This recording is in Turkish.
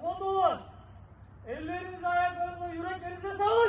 Komandolar, ellerinize, ayaklarınıza, yüreklerinize sağlık.